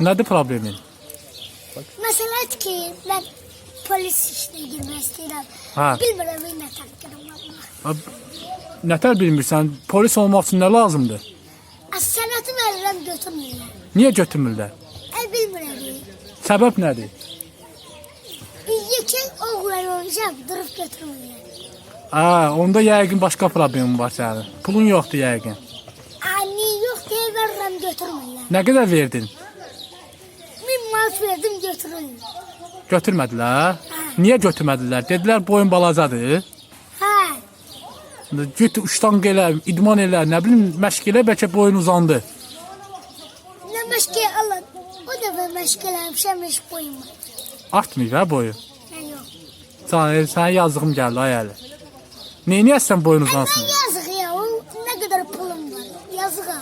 Nədir problemin? Mesela ki ben polis işine girmek istedim. Ha. Bilmiyorum ne takdirəm Allah. Nətər bilmirsən, polis olmaq üçün nə lazımdır? Az sənəti verirəm götürmürlər. Niyə götürmürlər? El bilmirəm. Səbəb nədir? Yekən oğlan olacaq durub götürmürlər. Aa, onda yəqin başqa problemin var sənin. Pulun yoxdur yəqin. Ani yox deyə verirəm götürmürlər. Nə qədər verdin? götürdüm götürün. Götürmədilər? Hə. Niyə götürmədilər? Dedilər boyun balacadır. Hə. Get uşdan elə, idman elə, nə bilim məşq elə, bəlkə boyun uzandı. Nə məşqi Allah, o dəfə məşq eləmişəm, heç şey boyum. Artmır hə boyu? Hə, yox. Sən, sənə yazığım gəldi ay Əli. Neyniyəsən boyun uzansın? Hə, yazıq ya, onun nə qədər pulum var, yazıq ha.